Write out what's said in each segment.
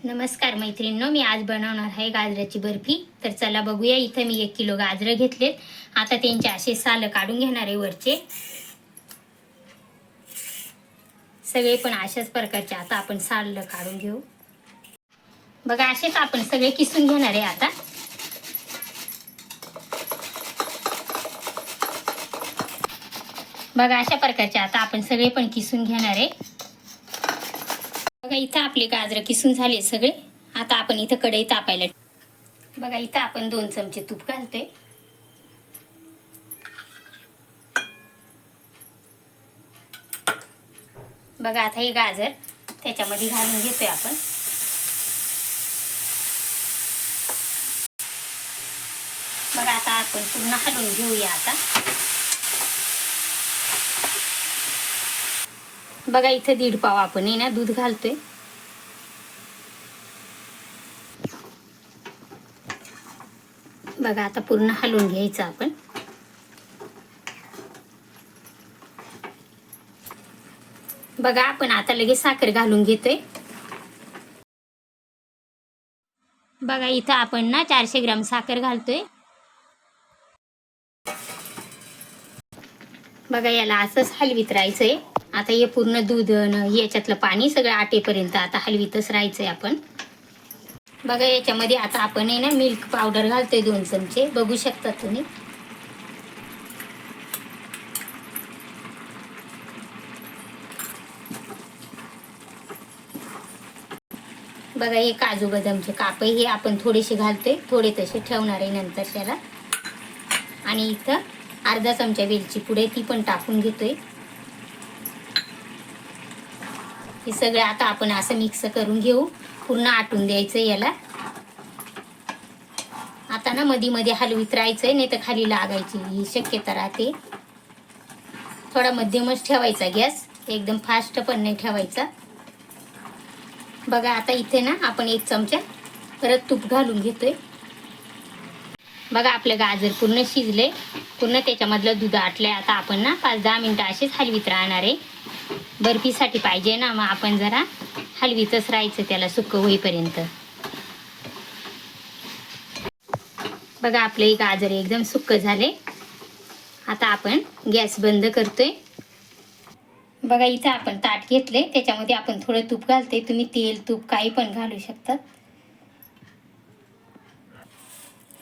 नमस्कार मैत्रिणींनो मी आज बनवणार आहे गाजराची बर्फी. तर चला बघूया इथं मी एक किलो गाजरं घेतलेत. आता त्यांचे असे साल काढून घेणार आहे वरचे. सगळे पण अशाच प्रकारचे आता आपण साल काढून घेऊ. बघा असेच आपण सगळे किसून घेणार आहे आता. बघा अशा प्रकारचे आता आपण सगळे पण किसून घेणार आहे. बघा इथं आपले गाजरं किसून झाले सगळे. आता आपण इथं कढई तापायला बघा इथं आपण दोन चमचे तूप घालतोय. बघा आता हे गाजर त्याच्यामध्ये घालून घेतोय आपण. बघा आता आपण पूर्ण हलवून घेऊया आता. बघा इथं दीड पाव आपण ना दूध घालतोय. बघा आता पूर्ण हलवून घ्यायचं आपण. बघा आपण आता लगेच साखर घालून घेतोय. बघा इथं आपण ना चारशे ग्राम साखर घालतोय. बघा याला असंच हलवीत राहायचंय. आता हे पूर्ण दूध याच्यातलं पाणी सगळं आटेपर्यंत आता हलवीतच राहायचंय आपण. बघा याच्यामध्ये आता आपण आहे ना मिल्क पावडर घालतोय दोन चमचे. बघू शकता तुम्ही. बघा हे काजू बदामचे कापही हे आपण थोडेसे घालतोय. थोडे तसे ठेवणार आहे नंतर त्याला आणि इथं अर्धा चमचा वेलची पुढे ती पण टाकून घेतोय. हे सगळं आता आपण असं मिक्स करून घेऊ. पूर्ण आटून द्यायचं याला. आता ना मध्ये मध्ये हलवीत राहायचंय नाही तर खाली लागायची. ही शक्यता राहते. थोडा मध्यमच ठेवायचा गॅस. एकदम फास्ट पण नाही ठेवायचा. बघा आता इथे ना आपण एक चमचा परत तूप घालून घेतोय. बघा आपलं गाजर पूर्ण शिजले पूर्ण त्याच्यामधलं दूध आटलंय. आता आपण ना पाच दहा मिनटं असेच हलवीत राहणार आहे. बर्फीसाठी पाहिजे ना मग आपण जरा हलवीतच राहायचं त्याला सुक्क होईपर्यंत. बघा आपले गाजर एकदम सुक्क झाले. आता आपण गॅस बंद करतोय. बघा इथं आपण ताट घेतले. त्याच्यामध्ये आपण थोडं तूप घालते. तुम्ही तेल तूप काही पण घालू शकतात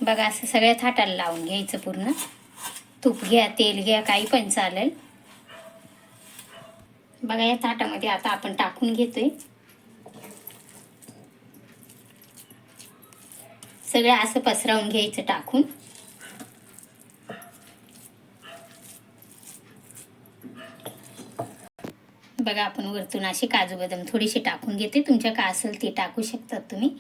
बघा असं सगळ्या थाटाला लावून घ्यायचं पूर्ण. तूप घ्या तेल घ्या काही पण चालेल. बघा या ताटामध्ये आता आपण टाकून घेतोय. सगळं असं पसरवून घ्यायचं टाकून. बघा आपण वरतून असे काजू बदाम थोडेसे टाकून घेते तुमच्या का असेल ते टाकू शकतात तुम्ही.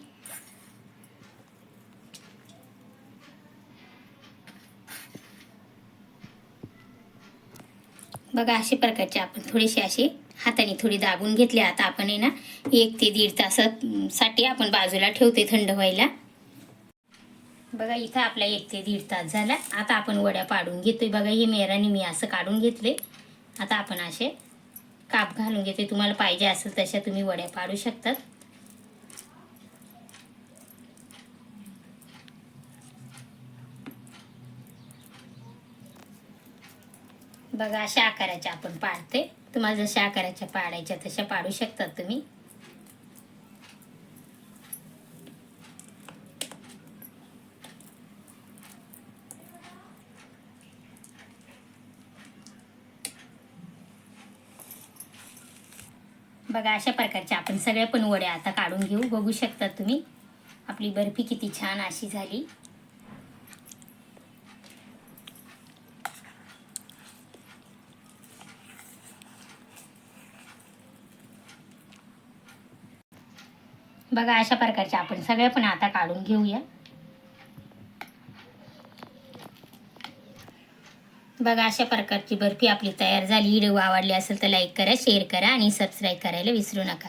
बघा अशा प्रकारचे आपण थोडेसे असे हाताने थोडी दाबून घेतले. आता आपण आहे ना एक ते दीड तासासाठी आपण बाजूला ठेवते थंड व्हायला. बघा इथं आपला एक ते दीड तास झाला. आता आपण वड्या पाडून घेतोय. बघा हे मेराने मी असं काढून घेतले. आता आपण असे काप घालून घेते तुम्हाला पाहिजे असेल तशा तुम्ही वड्या पाडू शकतात. बघा अशा आकाराच्या आपण पाडते. तुम्हाला जशा आकाराच्या पाडायच्या तशा पाडू शकतात तुम्ही. बघा अशा प्रकारच्या आपण सगळ्या पण वड्या आता काढून घेऊ. बघू शकता तुम्ही. आपली बर्फी किती छान अशी झाली. बघा अशा प्रकारचे आपण सगळे पण आता काढून घेऊया. बघा अशा प्रकारची बर्फी आपली तयार झाली. व्हिडिओ आवडली असेल तर लाईक करा शेअर करा आणि सबस्क्राईब करायला विसरू नका.